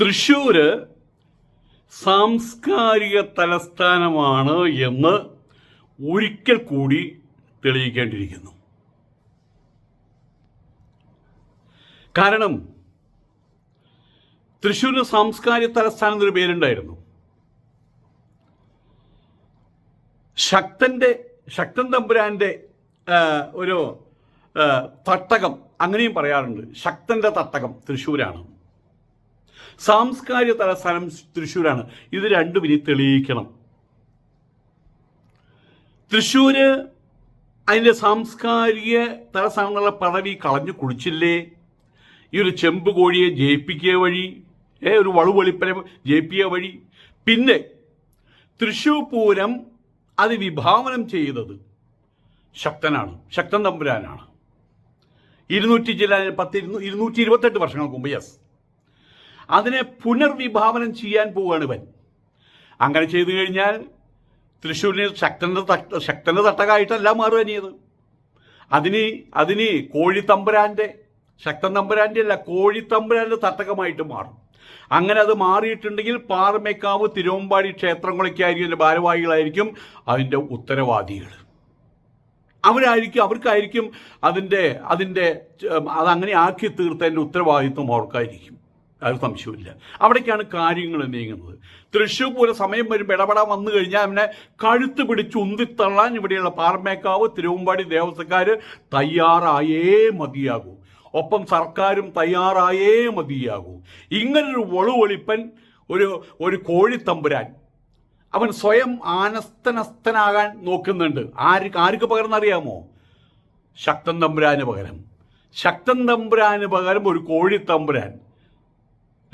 തൃശ്ശൂര് സാംസ്കാരിക തലസ്ഥാനമാണ് എന്ന് ഒരിക്കൽ കൂടി തെളിയിക്കേണ്ടിയിരിക്കുന്നു. കാരണം തൃശ്ശൂരിന് സാംസ്കാരിക തലസ്ഥാനം എന്നൊരു പേരുണ്ടായിരുന്നു. ശക്തന്റെ ശക്തൻ തമ്പുരാന്റെ ഒരു തട്ടകം അങ്ങനെയും പറയാറുണ്ട്. ശക്തന്റെ തട്ടകം തൃശ്ശൂരാണ്. സാംസ്കാരിക തലസ്ഥാനം തൃശ്ശൂരാണ്. ഇത് രണ്ടും ഇനി തെളിയിക്കണം. തൃശ്ശൂര് അതിന്റെ സാംസ്കാരിക തലസ്ഥാനങ്ങളുടെ പദവി കളഞ്ഞു കുളിച്ചില്ലേ ഈ ഒരു ചെമ്പ് കോഴിയെ ജയിപ്പിക്കുക വഴി ഏ ഒരു വളുവെളിപ്പനെ ജയിപ്പിക്കുക വഴി. പിന്നെ തൃശ്ശൂർ പൂരം അത് വിഭാവനം ചെയ്തത് ശക്തനാണ് ശക്തൻ തമ്പുരാനാണ്. ഇരുന്നൂറ്റി ചില പത്ത് ഇരുന്നൂറ്റി ഇരുപത്തെട്ട് വർഷങ്ങൾക്ക് മുമ്പ് യെസ് അതിനെ പുനർവിഭാവനം ചെയ്യാൻ പോവുകയാണ് ഇവൻ. അങ്ങനെ ചെയ്തു കഴിഞ്ഞാൽ തൃശ്ശൂരിന് ശക്തന്റെ തട്ട ശക്തന്റെ തട്ടകമായിട്ടല്ല മാറുക ചെയ്ത് അതിന് അതിന് കോഴിത്തമ്പുരാന്റെ ശക്തൻ തമ്പുരാന്റെ അല്ല കോഴിത്തമ്പുരാന്റെ തട്ടകമായിട്ട് മാറും. അങ്ങനെ അത് മാറിയിട്ടുണ്ടെങ്കിൽ പാറമേക്കാവ് തിരുവമ്പാടി ക്ഷേത്രങ്ങളൊക്കെയായിരിക്കും അതിന്റെ ഭാരവാഹികളായിരിക്കും അതിന്റെ ഉത്തരവാദികൾ. അവരായിരിക്കും അവർക്കായിരിക്കും അതിന്റെ അതിന്റെ അതങ്ങനെ ആക്കി തീർത്തതിന്റെ ഉത്തരവാദിത്വം അവർക്കായിരിക്കും. അത് സംശയമില്ല. അവിടേക്കാണ് കാര്യങ്ങൾ നീങ്ങുന്നത്. തൃശ്ശൂർ പൂരം സമയം വരുമ്പോൾ ഇടപെടാൻ വന്നു കഴിഞ്ഞാൽ അവനെ കഴുത്ത് പിടിച്ച് ഉന്തിത്തള്ളാൻ ഇവിടെയുള്ള പാറമേക്കാവ് തിരുവമ്പാടി ദേവസ്വക്കാർ തയ്യാറായേ മതിയാകൂ. ഒപ്പം സർക്കാരും തയ്യാറായേ മതിയാകൂ. ഇങ്ങനൊരു വളുവൊളിപ്പൻ ഒരു ഒരു കോഴിത്തമ്പുരാൻ അവൻ സ്വയം ആനസ്തനസ്തനാകാൻ നോക്കുന്നുണ്ട്. ആര് ആർക്ക് പകരം അറിയാമോ ശക്തൻ തമ്പുരാന് പകരം. ശക്തൻ തമ്പുരാന് പകരം ഒരു കോഴിത്തമ്പുരാൻ.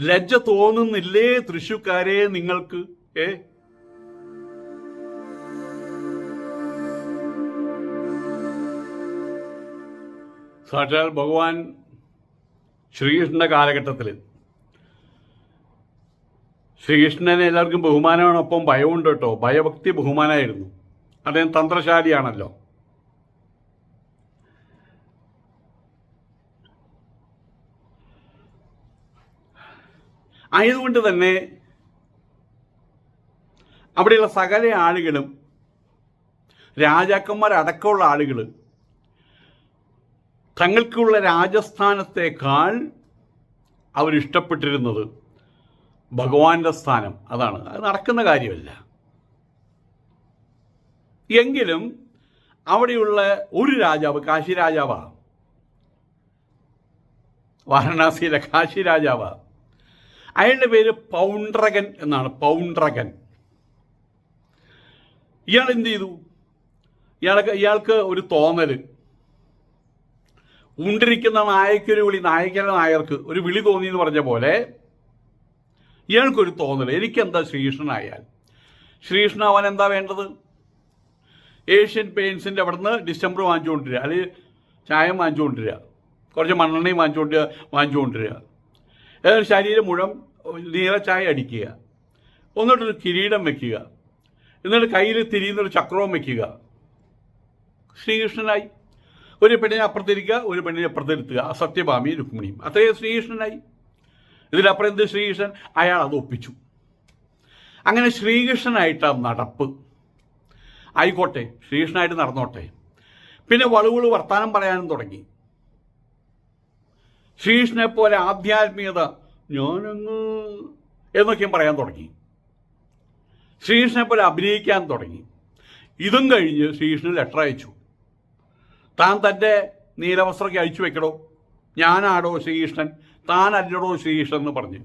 ലജ്ജ തോന്നുന്നില്ലേ തൃശൂക്കാരെ നിങ്ങൾക്ക്? ഏ? സാക്ഷാൽ ഭഗവാൻ ശ്രീകൃഷ്ണന്റെ കാലഘട്ടത്തിൽ ശ്രീകൃഷ്ണനെ എല്ലാവർക്കും ബഹുമാനമാണ് ഒപ്പം ഭയമുണ്ട് കേട്ടോ. ഭയഭക്തി ബഹുമാനമായിരുന്നു. അദ്ദേഹം തന്ത്രശാലിയാണല്ലോ. ആയതുകൊണ്ട് തന്നെ അവിടെയുള്ള സകല ആളുകളും രാജാക്കന്മാരടക്കമുള്ള ആളുകൾ തങ്ങൾക്കുള്ള രാജസ്ഥാനത്തേക്കാൾ അവരിഷ്ടപ്പെട്ടിരുന്നത് ഭഗവാന്റെ സ്ഥാനം. അതാണ്. അത് നടക്കുന്ന കാര്യമല്ല. എങ്കിലും അവിടെയുള്ള ഒരു രാജാവ് കാശി രാജാവാണ് വാരണാസിയിലെ കാശി രാജാവാ. അയാളുടെ പേര് പൗണ്ട്രകൻ എന്നാണ് പൗണ്ട്രകൻ. ഇയാൾ എന്ത് ചെയ്തു? ഇയാൾക്ക് ഇയാൾക്ക് ഒരു തോന്നൽ. ഉണ്ടിരിക്കുന്ന നായക്കൊരു വിളി നായകരുടെ നായർക്ക് ഒരു വിളി തോന്നി എന്ന് പറഞ്ഞ പോലെ ഇയാൾക്കൊരു തോന്നൽ എനിക്കെന്താ ശ്രീകൃഷ്ണനായാൽ? ശ്രീകൃഷ്ണൻ അവൻ എന്താ വേണ്ടത്? ഏഷ്യൻ പെയിൻസിന്റെ അവിടുന്ന് ഡിസംബർ വാങ്ങിച്ചുകൊണ്ടിരിക്കുക അല്ലെങ്കിൽ ചായം വാങ്ങിച്ചുകൊണ്ടിരിക്കുക കുറച്ച് മണ്ണെണ്ണയും വാങ്ങിച്ചുകൊണ്ട് വാങ്ങിച്ചുകൊണ്ടിരിക്കുക ഏതായാലും ശരീരം മുഴുവൻ നീല ചായ അടിക്കുക. എന്നിട്ടൊരു കിരീടം വയ്ക്കുക എന്നിട്ട് കയ്യിൽ തിരിയുന്നൊരു ചക്രവും വയ്ക്കുക ശ്രീകൃഷ്ണനായി. ഒരു പെണ്ണിനെ അപ്പുറത്തിരിക്കുക ഒരു പെണ്ണിനെ അപ്പുറത്തിരുത്തുക. സത്യഭാമി രുക്മിണിയും അത്രയും ശ്രീകൃഷ്ണനായി. ഇതിലപ്പുറം എന്ത് ശ്രീകൃഷ്ണൻ? അയാൾ അത് ഒപ്പിച്ചു. അങ്ങനെ ശ്രീകൃഷ്ണനായിട്ടാണ് നടപ്പ്. ആയിക്കോട്ടെ ശ്രീകൃഷ്ണനായിട്ട് നടന്നോട്ടെ. പിന്നെ വളവുകൾ വർത്താനം പറയാനും തുടങ്ങി. ശ്രീകൃഷ്ണനെ പോലെ ആധ്യാത്മികത ഞാനങ്ങ് എന്നൊക്കെയും പറയാൻ തുടങ്ങി. ശ്രീകൃഷ്ണനെ പോലെ അഭിനയിക്കാൻ തുടങ്ങി. ഇതും കഴിഞ്ഞ് ശ്രീകൃഷ്ണൻ ലെറ്റർ അയച്ചു. താൻ തന്റെ നീലവസ്ത്രമൊക്കെ അയച്ചു വെക്കടോ ഞാനാടോ ശ്രീകൃഷ്ണൻ? താൻ അല്ലടോ ശ്രീകൃഷ്ണൻ എന്ന് പറഞ്ഞ്.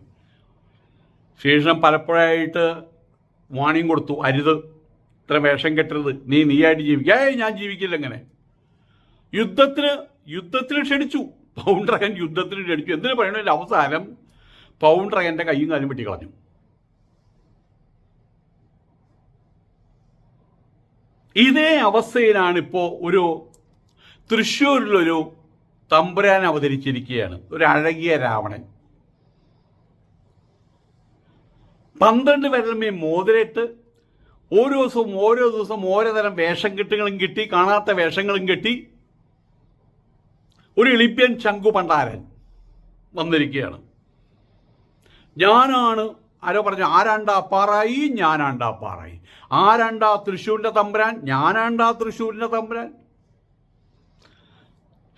ശ്രീകൃഷ്ണൻ പലപ്പോഴായിട്ട് വാണിയും കൊടുത്തു. അരുത് ഇത്ര വേഷം കെട്ടരുത്. നീ നീയായിട്ട് ജീവിക്കുക ഏയ് ഞാൻ ജീവിക്കില്ല എങ്ങനെ യുദ്ധത്തിന് യുദ്ധത്തിന് ക്ഷണിച്ചു. പൗണ്ട്രകൻ യുദ്ധത്തിന് ക്ഷണിച്ചു എന്തിനു പറയണതിന്റെ അവസാനം പൗണ്ട്രകന്റെ കൈയും കാലും വെട്ടി കളഞ്ഞു. ഇതേ അവസ്ഥയിലാണ് ഇപ്പോൾ ഒരു തൃശ്ശൂരിലൊരു തമ്പുരാൻ അവതരിച്ചിരിക്കുകയാണ്. ഒരു അഴകിയ രാവണൻ. പന്ത്രണ്ട് വിരലുമേ മോതിരയിട്ട് ഓരോ ദിവസവും ഓരോ ദിവസവും ഓരോ തരം വേഷം കെട്ടുകളും കിട്ടി കാണാത്ത വേഷങ്ങളും കെട്ടി ഒരു എളിപ്പ്യൻ ചങ്കു പണ്ടാരൻ വന്നിരിക്കുകയാണ്. ഞാനാണ് ആരോ പറഞ്ഞു ആരാണ്ടാ പാറായി ഞാനാണ്ടാ പാറായി. ആരാണ്ടാ തൃശ്ശൂരിന്റെ തമ്പുരാൻ ഞാനാണ്ടാ തൃശ്ശൂരിന്റെ തമ്പുരാൻ?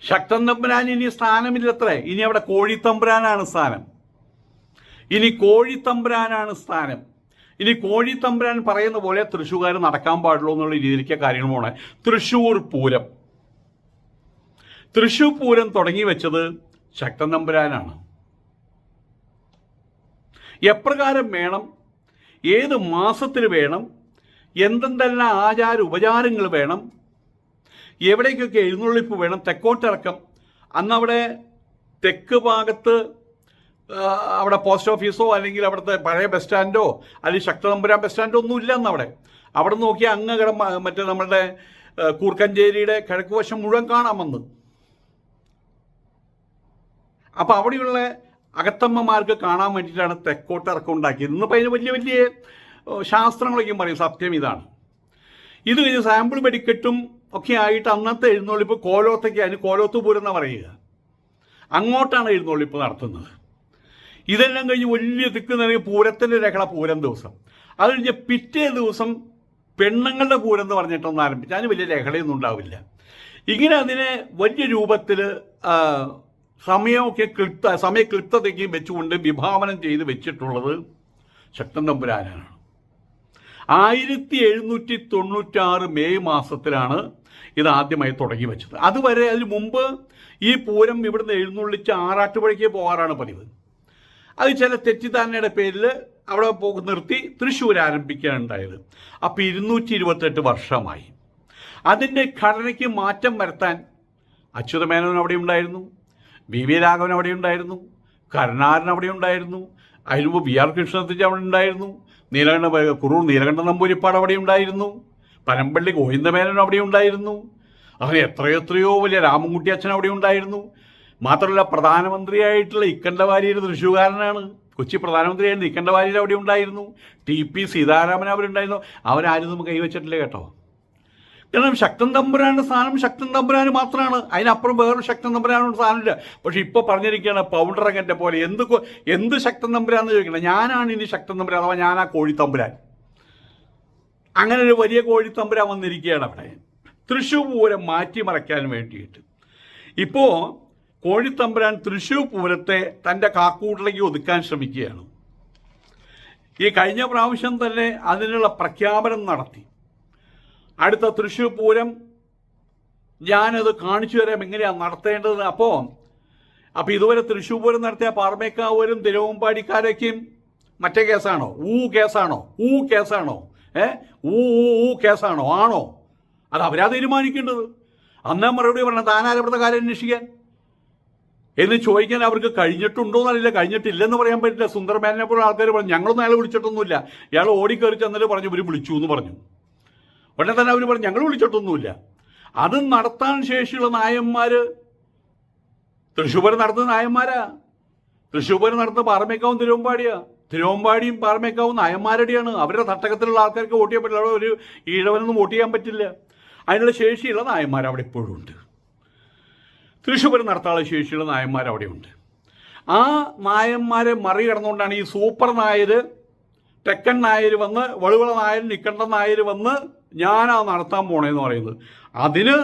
ശക്തൻ തമ്പുരാൻ ഇനി സ്ഥാനമില്ലത്രേ. ഇനി അവിടെ കോഴിത്തമ്പുരാനാണ് സ്ഥാനം. ഇനി കോഴിത്തമ്പുരാനാണ് സ്ഥാനം. ഇനി കോഴിത്തമ്പുരാൻ പറയുന്ന പോലെ തൃശ്ശൂർകാർ നടക്കാൻ പാടുള്ളൂ എന്നുള്ള രീതിയിലേക്ക് കാര്യങ്ങൾ പോണേ. തൃശ്ശൂർ പൂരം. തൃശ്ശൂർ പൂരം തുടങ്ങി വെച്ചത് ശക്തൻ നമ്പുരാനാണ്. എപ്രകാരം വേണം? ഏത് മാസത്തിൽ വേണം? എന്തെന്തെല്ലാം ആചാര ഉപചാരങ്ങൾ വേണം? എവിടേക്കൊക്കെ എഴുന്നള്ളിപ്പ് വേണം? തെക്കോട്ടിറക്കം അന്നവിടെ തെക്ക് ഭാഗത്ത് അവിടെ പോസ്റ്റ് ഓഫീസോ അല്ലെങ്കിൽ അവിടുത്തെ പഴയ ബസ് സ്റ്റാൻഡോ അല്ലെങ്കിൽ ശക്തതമ്പുരാൻ ബസ് സ്റ്റാൻഡോ ഒന്നും ഇല്ല അന്നവിടെ. അവിടെ നോക്കിയാൽ അങ്ങ് കിട മറ്റേ നമ്മളുടെ കൂർക്കഞ്ചേരിയുടെ കിഴക്ക് വശം മുഴുവൻ കാണാമെന്ന് അപ്പോൾ അവിടെയുള്ള അകത്തമ്മമാർക്ക് കാണാൻ വേണ്ടിയിട്ടാണ് തെക്കോട്ട് ഇറക്കം ഉണ്ടാക്കിയത്. ഇന്നിപ്പോൾ അതിന് വലിയ വലിയ ശാസ്ത്രങ്ങളൊക്കെയും പറയും. സത്യം ഇതാണ്. ഇത് കഴിഞ്ഞ് സാമ്പിൾ വെടിക്കെട്ടും ഒക്കെ ആയിട്ട് അന്നത്തെ എഴുന്നള്ളിപ്പ് കോലോത്തൊക്കെ അതിന് കോലോത്ത് പൂരം പറയുക. അങ്ങോട്ടാണ് എഴുന്നള്ളിപ്പ് നടത്തുന്നത്. ഇതെല്ലാം കഴിഞ്ഞ് വലിയ തിക്ക് നിറയെ പൂരത്തിന്റെ രേഖള പൂരം ദിവസം. അത് കഴിഞ്ഞ് പിറ്റേ ദിവസം പെണ്ണുങ്ങളുടെ പൂരം എന്ന് പറഞ്ഞിട്ടൊന്ന് ആരംഭിച്ചു. അതിന് വലിയ രേഖളയൊന്നും ഉണ്ടാവില്ല. ഇങ്ങനെ അതിനെ വലിയ രൂപത്തിൽ സമയമൊക്കെ ക്ലിപ്ത സമയ ക്ലിപ്തതയ്ക്ക് വെച്ചുകൊണ്ട് വിഭാവനം ചെയ്ത് വെച്ചിട്ടുള്ളത് ശക്തൻ തമ്പുരാനാണ്. ആയിരത്തി എഴുന്നൂറ്റി തൊണ്ണൂറ്റാറ് മെയ് മാസത്തിലാണ് ഇത് ആദ്യമായി തുടങ്ങി വെച്ചത്. അതുവരെ അതിന് മുമ്പ് ഈ പൂരം ഇവിടുന്ന് എഴുന്നള്ളിച്ച് ആറാട്ടുപുഴയ്ക്ക് പോകാറാണ് പതിവ്. അത് ചില തെറ്റിദ്ധാരണയുടെ പേരിൽ അവിടെ പോകു നിർത്തി തൃശ്ശൂർ ആരംഭിക്കാനുണ്ടായത്. അപ്പോൾ ഇരുന്നൂറ്റി ഇരുപത്തെട്ട് വർഷമായി. അതിന്റെ ഘടനയ്ക്ക് മാറ്റം വരുത്താൻ അച്യുതമേനോൻ അവിടെ ഉണ്ടായിരുന്നു. വി വി രാഘവൻ അവിടെ ഉണ്ടായിരുന്നു. കരുണാരൻ അവിടെ ഉണ്ടായിരുന്നു. അതിന് മുമ്പ് വി ആർ കൃഷ്ണത്തിജ് അവിടെ ഉണ്ടായിരുന്നു. നീലകണ്ഠ കുറൂർ നീലകണ്ഠ നമ്പൂരിപ്പാട് അവിടെ ഉണ്ടായിരുന്നു. പനമ്പള്ളി ഗോവിന്ദമേനോൻ അവിടെ ഉണ്ടായിരുന്നു. അങ്ങനെ എത്രയെത്രയോ എത്രയോ വലിയ രാമൻകുട്ടി അച്ഛൻ അവിടെ ഉണ്ടായിരുന്നു. മാത്രമല്ല പ്രധാനമന്ത്രിയായിട്ടുള്ള ഇക്കണ്ടവാരിയർ തൃശ്ശൂകാരനാണ് കൊച്ചി പ്രധാനമന്ത്രിയായിരുന്നു ഇക്കണ്ടവാരിയർ അവിടെ ഉണ്ടായിരുന്നു. ടി പി സീതാരാമൻ അവരുണ്ടായിരുന്നു അവരാരും നമുക്ക് കൈവച്ചിട്ടില്ല കേട്ടോ. കാരണം ശക്തൻ തമ്പുരാന്റെ സാധനം ശക്തൻ തമ്പുരാന് മാത്രമാണ് അതിനപ്പുറം വേറൊരു ശക്തൻ തമ്പുരാനുള്ള സാധനമില്ല പക്ഷെ ഇപ്പോൾ പറഞ്ഞിരിക്കുകയാണ് പൗണ്ടറകന്റെ പോലെ എന്ത് എന്ത് ശക്തൻ തമ്പുരാന്ന് ചോദിക്കണം ഞാനാണ് ഇനി ശക്തൻ തമ്പുരാൻ അഥവാ ഞാൻ കോഴി തമ്പുരാൻ. അങ്ങനെ ഒരു വലിയ കോഴി തമ്പുരാൻ വന്നിരിക്കുകയാണ് അവിടെ. തൃശ്ശൂർ പൂരം മാറ്റിമറയ്ക്കാൻ വേണ്ടിയിട്ട്. ഇപ്പോൾ കോഴിത്തമ്പുരാൻ തൃശ്ശൂർ പൂരത്തെ തന്റെ കാക്കൂട്ടിലേക്ക് ഒതുക്കാൻ ശ്രമിക്കുകയാണ്. ഈ കഴിഞ്ഞ പ്രാവശ്യം തന്നെ അതിനുള്ള പ്രഖ്യാപനം നടത്തി. അടുത്ത തൃശ്ശൂർ പൂരം ഞാനത് കാണിച്ചു തരാം എങ്ങനെയാണ് നടത്തേണ്ടത് അപ്പോൾ അപ്പോൾ ഇതുവരെ തൃശ്ശൂർ പൂരം നടത്തിയ പാർമേക്കാവൂരും തിരുവമ്പാടിക്കാരൊക്കെയും മറ്റേ കേസാണോ? ഊ കേസാണോ? ഊ കേസാണോ? ഏ? ഊ ഊ കേസാണോ? ആണോ? അത് അവരാ തീരുമാനിക്കേണ്ടത്. അന്നാ മറുപടി പറഞ്ഞ താനാരപ്പെടുന്ന കാര്യം അന്വേഷിക്കാൻ? എന്ന് ചോദിക്കാൻ അവർക്ക് കഴിഞ്ഞിട്ടുണ്ടോ എന്നറിയില്ല. കഴിഞ്ഞിട്ടില്ലെന്ന് പറയാൻ പറ്റില്ല. സുന്ദർമാനെ പോലെ ആൾക്കാർ പറഞ്ഞു ഞങ്ങളൊന്നും അയാളെ വിളിച്ചിട്ടൊന്നുമില്ല. ഇയാൾ ഓടിക്കയറി ചെന്നിട്ട് പറഞ്ഞു ഇവർ വിളിച്ചു എന്ന് പറഞ്ഞു. ഉടനെ തന്നെ അവർ പറഞ്ഞു ഞങ്ങൾ വിളിച്ചിട്ടൊന്നുമില്ല. അത് നടത്താൻ ശേഷിയുള്ള നായന്മാർ തൃശ്ശൂർ നടത്തുന്ന നായന്മാരാ. തൃശ്ശൂർ നടത്തുന്ന പാറമേക്കാവും തിരുവമ്പാടിയാ. തിരുവമ്പാടിയും പാറമേക്കാവും നായന്മാരുടെയാണ്. അവരുടെ തട്ടകത്തിലുള്ള ആൾക്കാർക്ക് വോട്ട് ചെയ്യാൻ പറ്റില്ല. അവിടെ ഒരു ഈഴവനൊന്നും വോട്ട് ചെയ്യാൻ പറ്റില്ല. അതിനുള്ള ശേഷിയുള്ള നായന്മാർ അവിടെ ഇപ്പോഴും ഉണ്ട്. തൃശ്ശൂർ നടത്താനുള്ള ശേഷിയുള്ള നായന്മാർ അവിടെയുണ്ട് ആ നായന്മാരെ മറികടന്നുകൊണ്ടാണ് ഈ സൂപ്പർ നായർ തെക്കൻ നായർ വന്ന് വളുവള നായർ നിക്കണ്ട നായർ വന്ന് ഞാനാ നടത്താൻ പോണേന്ന് പറയുന്നത്. അതിന്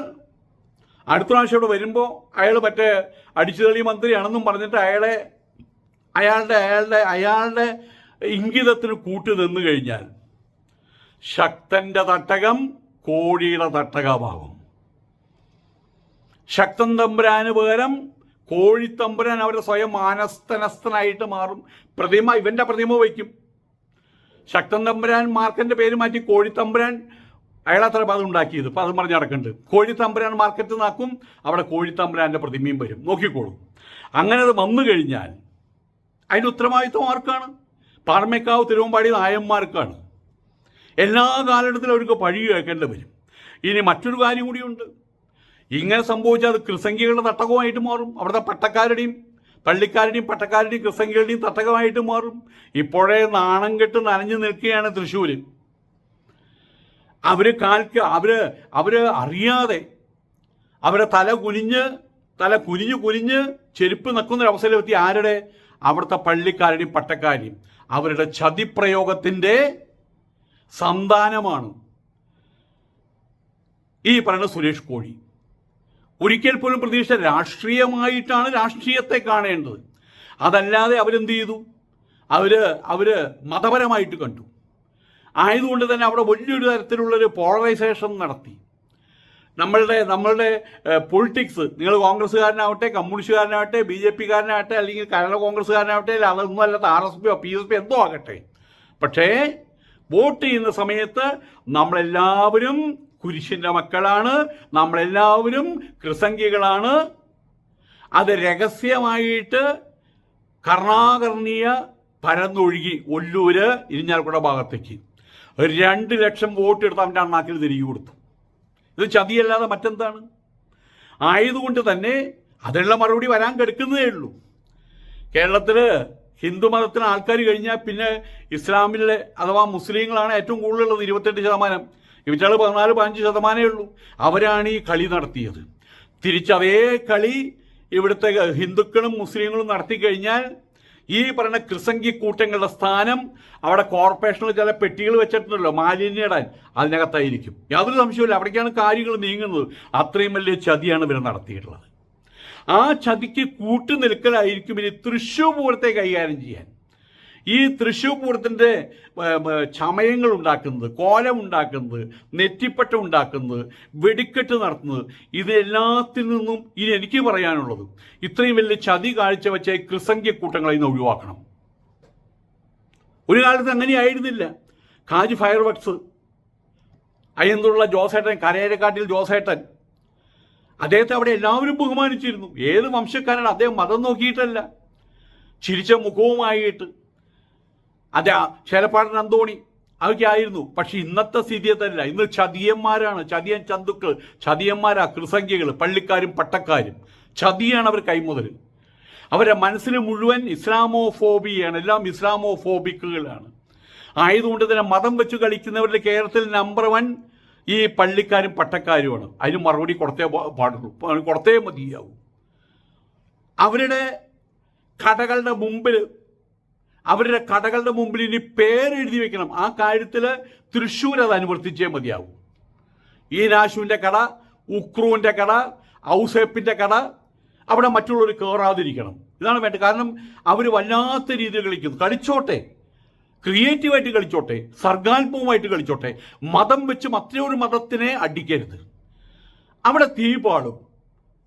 അടുത്ത പ്രാവശ്യം ഇവിടെ വരുമ്പോൾ അയാൾ മറ്റേ അടിച്ചുതളി മന്ത്രിയാണെന്നും പറഞ്ഞിട്ട് അയാളെ അയാളുടെ അയാളുടെ അയാളുടെ ഇംഗിതത്തിന് കൂട്ടി നിന്നു കഴിഞ്ഞാൽ ശക്തന്റെ തട്ടകം കോഴിയുടെ തട്ടകമാകും. ശക്തൻ തമ്പുരാന് പകരം കോഴിത്തമ്പുരാൻ അവരെ സ്വയം മാനസ്തനസ്ഥനായിട്ട് മാറും. പ്രതിമ ഇവന്റെ പ്രതിമ വയ്ക്കും. ശക്തൻ തമ്പുരാൻ മാർക്കന്റെ പേര് മാറ്റി കോഴിത്തമ്പുരാൻ അയാളത്ര അത് ഉണ്ടാക്കിയത്. ഇപ്പം അത് പറഞ്ഞ് നടക്കുന്നുണ്ട്. കോഴിത്തമ്പുരാൻ മാർക്കറ്റ് നാക്കും അവിടെ കോഴിത്തമ്പുരാന്റെ പ്രതിമയും വരും. നോക്കിക്കോളൂ. അങ്ങനെ അത് വന്നു കഴിഞ്ഞാൽ അതിന്റെ ഉത്തരവാദിത്വം ആർക്കാണ്? പാറമേക്കാവ് തിരുവമ്പാടി നായന്മാർക്കാണ്. എല്ലാ കാലഘട്ടത്തിലും അവർക്ക് പഴി കേൾക്കേണ്ടി വരും. ഇനി മറ്റൊരു കാര്യം കൂടിയുണ്ട്. ഇങ്ങനെ സംഭവിച്ചാൽ അത് കൃസംഖ്യകളുടെ തട്ടകമായിട്ട് മാറും. അവിടുത്തെ പട്ടക്കാരുടെയും പള്ളിക്കാരുടെയും പട്ടക്കാരുടെയും കൃസംഖ്യകളുടെയും തട്ടകമായിട്ട് മാറും. ഇപ്പോഴേ നാണം കെട്ട് നനഞ്ഞു നിൽക്കുകയാണ് തൃശ്ശൂർ അവർ കാൽക്ക് അവർ അവർ അറിയാതെ അവരെ തല കുനിഞ്ഞ് തല കുനിഞ്ഞ് കുനിഞ്ഞ് ചെരുപ്പ് നക്കുന്ന ഒരു അവസരമെത്തി ആരുടെ? അവിടുത്തെ പള്ളിക്കാരുടെയും പട്ടക്കാരെയും അവരുടെ ചതിപ്രയോഗത്തിന്റെ സന്താനമാണ് ഈ പറയുന്ന സുരേഷ് കോഴി. ഒരിക്കൽ പോലും പ്രതീക്ഷ രാഷ്ട്രീയമായിട്ടാണ് രാഷ്ട്രീയത്തെ കാണേണ്ടത്. അതല്ലാതെ അവരെന്ത് ചെയ്തു? അവർ അവർ മതപരമായിട്ട് കണ്ടു. ആയതുകൊണ്ട് തന്നെ അവിടെ വലിയൊരു തരത്തിലുള്ളൊരു പോളറൈസേഷൻ നടത്തി. നമ്മളുടെ നമ്മളുടെ പൊളിറ്റിക്സ് നിങ്ങൾ കോൺഗ്രസ്സുകാരനാവട്ടെ കമ്മ്യൂണിസ്റ്റുകാരനാവട്ടെ ബി ജെ പിക്കാരനാവട്ടെ അല്ലെങ്കിൽ കേരള കോൺഗ്രസ്സുകാരനാവട്ടെ അതൊന്നും അല്ലാത്ത ആർ എസ് പിയോ പി എസ് പി എന്തോ ആകട്ടെ. പക്ഷേ വോട്ട് ചെയ്യുന്ന സമയത്ത് നമ്മളെല്ലാവരും കുരിശിന്റെ മക്കളാണ് നമ്മളെല്ലാവരും കൃസംഖികളാണ്. അത് രഹസ്യമായിട്ട് കർണാകർണീയ പരന്നൊഴുകി ഒല്ലൂര് ഇരിഞ്ഞാൽക്കുട ഭാഗത്തേക്ക്. രണ്ട് ലക്ഷം വോട്ട് എടുത്ത് അവന്റെ അണ്ണാക്കിൽ തിരികെ കൊടുത്തു. ഇത് ചതിയല്ലാതെ മറ്റെന്താണ്? ആയതുകൊണ്ട് തന്നെ അതിനുള്ള മറുപടി വരാൻ കിടക്കുന്നതേ ഉള്ളൂ. കേരളത്തിൽ ഹിന്ദു മതത്തിന് ആൾക്കാർ കഴിഞ്ഞാൽ പിന്നെ ഇസ്ലാമിലെ അഥവാ മുസ്ലിങ്ങളാണ് ഏറ്റവും കൂടുതലുള്ളത് ഇരുപത്തെട്ട് ശതമാനം. ഇവറ്റാൾ പതിനാല് പതിനഞ്ച് ശതമാനമേ ഉള്ളൂ. അവരാണ് ഈ കളി നടത്തിയത്. തിരിച്ചതേ കളി ഇവിടുത്തെ ഹിന്ദുക്കളും മുസ്ലിങ്ങളും നടത്തി കഴിഞ്ഞാൽ ഈ പറയുന്ന കൃസംഗി കൂട്ടങ്ങളുടെ സ്ഥാനം അവിടെ കോർപ്പറേഷനിൽ ചില പെട്ടികൾ വെച്ചിട്ടുണ്ടല്ലോ മാലിന്യം ഇടാൻ അതിനകത്തായിരിക്കും. യാതൊരു സംശയമില്ല അവിടേക്കാണ് കാര്യങ്ങൾ നീങ്ങുന്നത്. അത്രയും വലിയ ചതിയാണ് ഇവർ നടത്തിയിട്ടുള്ളത്. ആ ചതിക്ക് കൂട്ടു നിൽക്കലായിരിക്കും ഇനി തൃശ്ശൂർ പൂരത്തെ കൈകാര്യം ചെയ്യാൻ. ഈ തൃശ്ശൂർ പൂരത്തിന്റെ ചമയങ്ങൾ ഉണ്ടാക്കുന്നത് കോലം ഉണ്ടാക്കുന്നത് നെറ്റിപ്പട്ടം ഉണ്ടാക്കുന്നത് വെടിക്കെട്ട് നടത്തുന്നത് ഇതെല്ലാത്തിൽ നിന്നും ഇനി എനിക്ക് പറയാനുള്ളത് ഇത്രയും വലിയ ചതി കാഴ്ച വെച്ച കൃസംഖ്യ കൂട്ടങ്ങളെ ഇന്ന് ഒഴിവാക്കണം. ഒരു കാലത്ത് അങ്ങനെയായിരുന്നില്ല. കാജ് ഫയർ വർക്സ് അയ്യന്തുള്ള ജോസേട്ടൻ കരയേരക്കാട്ടിൽ ജോസേട്ടൻ അദ്ദേഹത്തെ അവിടെ എല്ലാവരും ബഹുമാനിച്ചിരുന്നു. ഏത് വംശക്കാരാണ് അദ്ദേഹം മതം നോക്കിയിട്ടല്ല. ചിരിച്ച മുഖവുമായിട്ട് അതെ ശേലപ്പാടൻ അന്തോണി. അതൊക്കെ ആയിരുന്നു പക്ഷെ ഇന്നത്തെ സ്ഥിതി അതല്ല. ഇന്ന് ചതിയന്മാരാണ്. ചതിയൻ ചന്തുക്കൾ ചതിയന്മാരാ കൃസംഖ്യകൾ പള്ളിക്കാരും പട്ടക്കാരും. ചതിയാണ് അവർ കൈമുതൽ. അവരുടെ മനസ്സിൽ മുഴുവൻ ഇസ്ലാമോ ഫോബിയാണ് എല്ലാം ഇസ്ലാമോ ഫോബിക്കുകളാണ് ആയതുകൊണ്ട് തന്നെ മതം വെച്ച് കളിക്കുന്നവരുടെ കേരളത്തിൽ നമ്പർ വൺ ഈ പള്ളിക്കാരും പട്ടക്കാരുമാണ്. അതിന് മറുപടി കൊടുത്തേ പാടുള്ളൂ. കൊടുത്തേ മതിയാവും. അവരുടെ കടകളുടെ മുമ്പിൽ അവരുടെ കടകളുടെ മുമ്പിൽ ഇനി പേരെഴുതി വെക്കണം. ആ കാര്യത്തിൽ തൃശ്ശൂർ അത് അനുവർത്തിച്ചേ മതിയാവും. ഈ നാശുവിന്റെ കട ഉക്രൂവിന്റെ കട ഔസേപ്പിന്റെ കട അവിടെ മറ്റുള്ളവർ കയറാതിരിക്കണം ഇതാണ് വേണ്ടത്. കാരണം അവർ വല്ലാത്ത രീതിയിൽ കളിക്കുന്നു. കളിച്ചോട്ടെ. ക്രിയേറ്റീവായിട്ട് കളിച്ചോട്ടെ. സർഗാത്മകമായിട്ട് കളിച്ചോട്ടെ. മതം വെച്ച് മറ്റൊരു മതത്തിനെ അടിക്കരുത്. അവിടെ തീ പാടും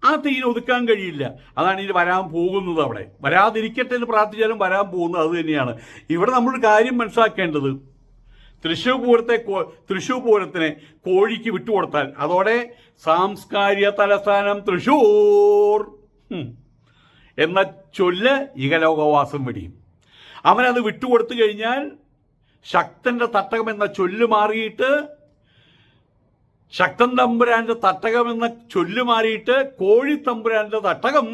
ആ തീരെ ഒതുക്കാൻ കഴിയില്ല. അതാണ് ഇനി വരാൻ പോകുന്നത് അവിടെ. വരാതിരിക്കട്ടെ എന്ന് പ്രാർത്ഥിച്ചാലും വരാൻ പോകുന്നത് അത് തന്നെയാണ്. ഇവിടെ നമ്മൾ കാര്യം മനസ്സിലാക്കേണ്ടത്. തൃശ്ശൂർ പൂരത്തെ തൃശ്ശൂർ പൂരത്തിനെ കോഴിക്ക് വിട്ടുകൊടുത്താൽ അതോടെ സാംസ്കാരിക തലസ്ഥാനം തൃശ്ശൂർ എന്ന ചൊല്ല് ഇകലോകവാസം വെടിയും. അവനത് വിട്ടുകൊടുത്തു കഴിഞ്ഞാൽ ശക്തന്റെ തട്ടകം എന്ന ചൊല്ല് മാറിയിട്ട് ശക്തൻ തമ്പുരാന്റെ തട്ടകം എന്ന ചൊല്ല് മാറിയിട്ട് കോഴി തമ്പുരാന്റെ തട്ടകം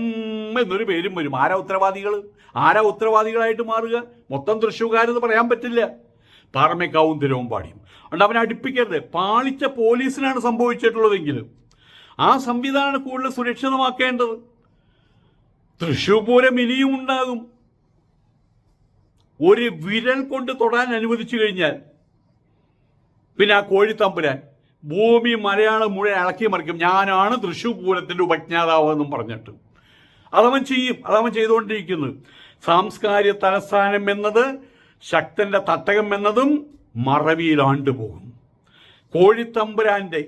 എന്നൊരു പേരും വരും. ആരാ ഉത്തരവാദികൾ? ആരാ ഉത്തരവാദികളായിട്ട് മാറുക? മൊത്തം തൃശ്ശൂകാരെന്ന് പറയാൻ പറ്റില്ല. പാറമേക്കാവും തിരുവമ്പാടിയും അതുകൊണ്ട് അവനെ അടുപ്പിക്കരുത്. പാളിച്ച പോലീസിനാണ് സംഭവിച്ചിട്ടുള്ളതെങ്കിലും ആ സംവിധാനം കൂടുതൽ സുരക്ഷിതമാക്കേണ്ടത്. തൃശ്ശൂർ പൂരം ഇനിയും ഉണ്ടാകും. ഒരു വിരൽ കൊണ്ട് തൊടാൻ അനുവദിച്ചു കഴിഞ്ഞാൽ പിന്നെ ആ കോഴിത്തമ്പുരാൻ ഭൂമി മലയാളം മുഴുവൻ ഇളക്കി മറിക്കും. ഞാനാണ് തൃശ്ശൂർ പൂരത്തിന്റെ ഉപജ്ഞാതാവ് എന്നും പറഞ്ഞിട്ട്. അതവൻ ചെയ്യും. അതവൻ ചെയ്തുകൊണ്ടിരിക്കുന്നത് സാംസ്കാരിക തലസ്ഥാനം എന്നത് ശക്തന്റെ തട്ടകം എന്നതും മറവിയിലാണ്ടുപോകും കോഴിത്തമ്പുരാന്റെ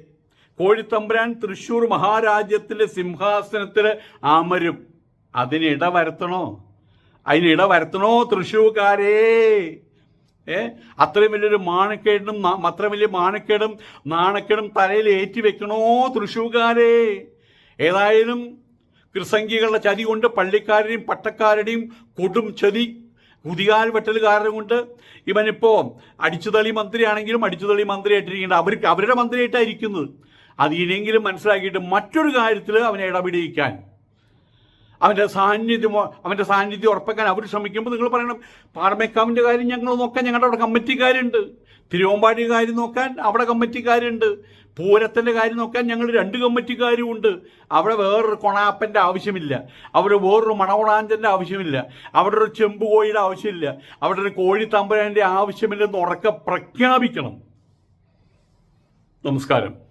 കോഴിത്തമ്പുരാൻ തൃശ്ശൂർ മഹാരാജ്യത്തിലെ സിംഹാസനത്തിൽ അമരും. അതിനിട വരുത്തണോ അതിനിട വരുത്തണോ തൃശ്ശൂർക്കാരേ? ഏ? അത്രയും വലിയൊരു മാനക്കേടും അത്രയും വലിയ മാനക്കേടും നാണക്കേടും തലയിൽ ഏറ്റി വെക്കണോ തൃശ്ശൂകാരെ ഏതായാലും കൃസംഖികളുടെ ചതി കൊണ്ട് പള്ളിക്കാരുടെയും പട്ടക്കാരുടെയും കൊടും ചതി കുതികാൽ കാരണം കൊണ്ട് ഇവനിപ്പോൾ അടിച്ചുതളി മന്ത്രിയാണെങ്കിലും അടിച്ചുതളി മന്ത്രിയായിട്ടിരിക്കേണ്ട അവർക്ക് അവരുടെ മന്ത്രിയായിട്ടാണ് ഇരിക്കുന്നത്. അത് ഇനിയെങ്കിലും മനസ്സിലാക്കിയിട്ട് മറ്റൊരു കാര്യത്തിൽ അവനെ ഇടപിടിയിക്കാൻ. അവന്റെ സാന്നിധ്യം അവന്റെ സാന്നിധ്യം ഉറപ്പാക്കാൻ അവർ ശ്രമിക്കുമ്പോൾ നിങ്ങൾ പറയണം പാറമേക്കാവിന്റെ കാര്യം ഞങ്ങൾ നോക്കാൻ ഞങ്ങളുടെ അവിടെ കമ്മിറ്റിക്കാരുണ്ട്. തിരുവമ്പാടി കാര്യം നോക്കാൻ അവിടെ കമ്മിറ്റിക്കാരുണ്ട്. പൂരത്തിന്റെ കാര്യം നോക്കാൻ ഞങ്ങൾ രണ്ട് കമ്മിറ്റിക്കാരും ഉണ്ട് അവിടെ വേറൊരു കൊണാപ്പന്റെ ആവശ്യമില്ല. അവിടെ വേറൊരു മണവണാഞ്ചന്റെ ആവശ്യമില്ല. അവിടെ ഒരു ചെമ്പ് കോഴിയുടെ ആവശ്യമില്ല. അവിടെ ഒരു കോഴി തമ്പുരാന്റെ ആവശ്യമില്ലെന്ന് ഉറക്കെ പ്രഖ്യാപിക്കണം. നമസ്കാരം.